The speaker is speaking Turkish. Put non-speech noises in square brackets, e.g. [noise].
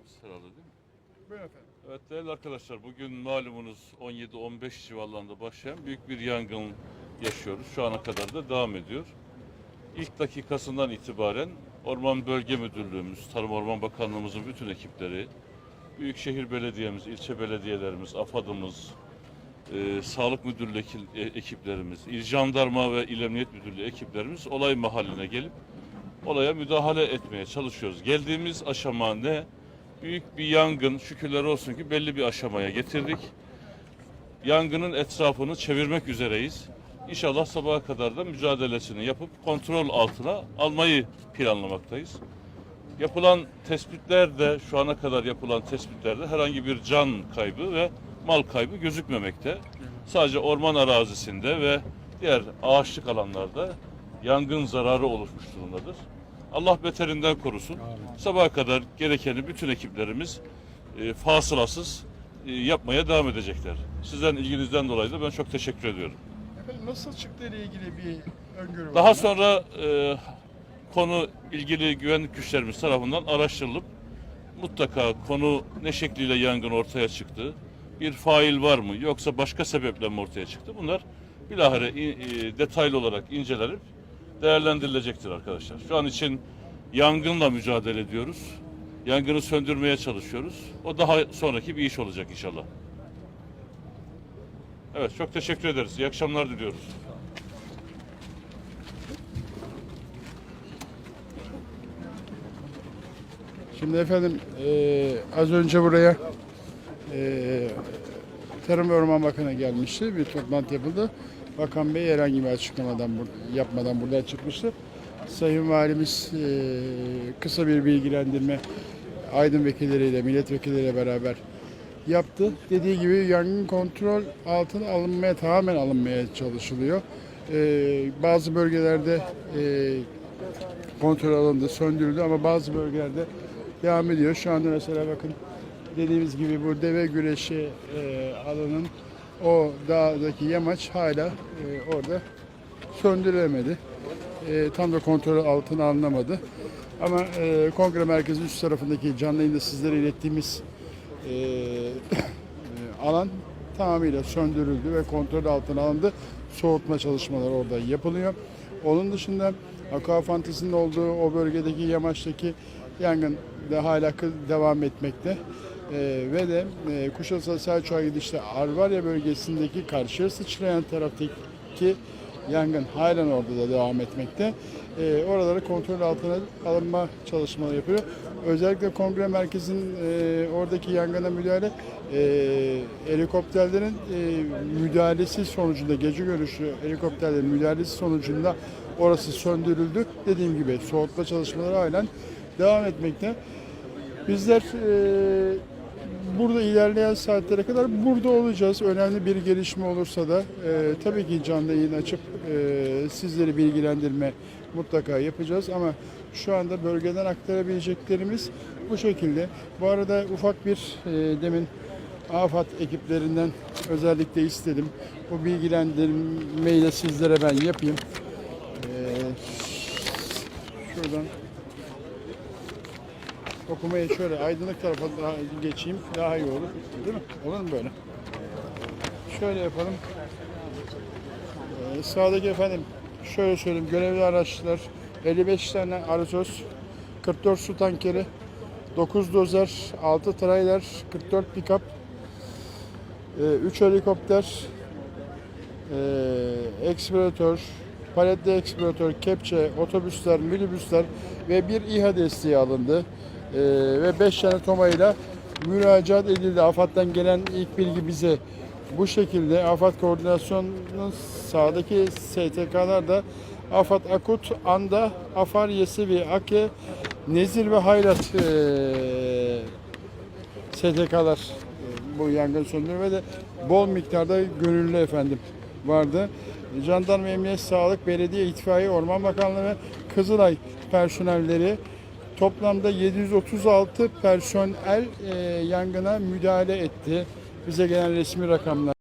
Tamamız herhalde değil mi? Buyurun efendim. Evet değerli arkadaşlar bugün malumunuz 17-15 civarlarında başlayan büyük bir yangın yaşıyoruz. Şu ana kadar da devam ediyor. İlk dakikasından itibaren Orman Bölge Müdürlüğümüz, Tarım Orman Bakanlığımızın bütün ekipleri, Büyükşehir Belediyemiz, ilçe belediyelerimiz, AFAD'ımız, e, Sağlık Müdürlüğü e, ekiplerimiz, İl Jandarma ve İl Emniyet Müdürlüğü ekiplerimiz olay mahalline gelip olaya müdahale etmeye çalışıyoruz. Geldiğimiz aşama ne? Büyük bir yangın şükürler olsun ki belli bir aşamaya getirdik. Yangının etrafını çevirmek üzereyiz. İnşallah sabaha kadar da mücadelesini yapıp kontrol altına almayı planlamaktayız. Yapılan tespitlerde şu ana kadar yapılan tespitlerde herhangi bir can kaybı ve mal kaybı gözükmemekte. Sadece orman arazisinde ve diğer ağaçlık alanlarda yangın zararı oluşmuş durumdadır. Allah beterinden korusun. Sabaha kadar gerekeni bütün ekiplerimiz e, fasılasız e, yapmaya devam edecekler. Sizden ilginizden dolayı da ben çok teşekkür ediyorum. Efendim nasıl çıktığı ile ilgili bir öngörü var Daha mı? sonra e, konu ilgili güvenlik güçlerimiz tarafından araştırılıp mutlaka konu ne şekliyle yangın ortaya çıktı, bir fail var mı yoksa başka sebeple mi ortaya çıktı bunlar bilahare e, detaylı olarak incelenip değerlendirilecektir arkadaşlar. Şu an için yangınla mücadele ediyoruz. Yangını söndürmeye çalışıyoruz. O daha sonraki bir iş olacak inşallah. Evet çok teşekkür ederiz. İyi akşamlar diliyoruz. Şimdi efendim eee, az önce buraya eee Tarım ve Orman Bakanı gelmişti. Bir toplantı yapıldı. Bakan Bey herhangi bir açıklamadan yapmadan buradan çıkmıştı. Sayın Valimiz eee, kısa bir bilgilendirme aydın vekilleriyle, milletvekilleriyle beraber yaptı. Dediği gibi yangın kontrol altına alınmaya, tamamen alınmaya çalışılıyor. Eee, bazı bölgelerde eee kontrol alındı, söndürüldü ama bazı bölgelerde devam ediyor. Şu anda mesela bakın dediğimiz gibi bu deve güreşi e, alanın o dağdaki yamaç hala e, orada söndürülemedi. E, tam da kontrol altına alınamadı. Ama e, kongre merkezi üst tarafındaki canlı yayında sizlere ilettiğimiz e, [coughs] alan tamamıyla söndürüldü ve kontrol altına alındı. Soğutma çalışmaları orada yapılıyor. Onun dışında Aqua Fantasy'nin olduğu o bölgedeki yamaçtaki yangın da hala devam etmekte. Ee, ve de e, Kuşadası Selçuk'a gidişte Arvarya bölgesindeki karşıya sıçrayan taraftaki yangın halen orada da devam etmekte. Ee, oraları kontrol altına alınma çalışmaları yapıyor. Özellikle kongre merkezinin e, oradaki yangına müdahale e, helikopterlerin e, müdahalesi sonucunda gece görüşü helikopterlerin müdahalesi sonucunda orası söndürüldü. Dediğim gibi soğutma çalışmaları halen devam etmekte. Bizler e, burada ilerleyen saatlere kadar burada olacağız. Önemli bir gelişme olursa da e, tabii ki canlı yayın açıp e, sizleri bilgilendirme mutlaka yapacağız ama şu anda bölgeden aktarabileceklerimiz bu şekilde. Bu arada ufak bir e, demin AFAD ekiplerinden özellikle istedim. Bu bilgilendirmeyi de sizlere ben yapayım. E, şuradan okumaya şöyle aydınlık tarafa daha geçeyim daha iyi olur. Değil mi? Olur mu böyle? Şöyle yapalım. Ee, sağdaki efendim şöyle söyleyeyim görevli araçlar 55 tane arazöz 44 su tankeri 9 dozer 6 trailer 44 pick-up 3 helikopter e, ekspiratör, paletli ekspiratör, kepçe, otobüsler, minibüsler ve bir İHA desteği alındı. E, ve 5 tane TOMA ile müracaat edildi. AFAD'dan gelen ilk bilgi bize bu şekilde. AFAD koordinasyonunun sağdaki STK'lar da AFAD Akut, ANDA, AFAR, Yesevi, AKE, Nezir ve Hayrat e, STK'lar e, bu yangın söndürme de bol miktarda gönüllü efendim vardı. Jandarma, Emniyet, Sağlık, Belediye, İtfaiye, Orman Bakanlığı ve Kızılay personelleri toplamda 736 personel e, yangına müdahale etti. Bize gelen resmi rakamlar.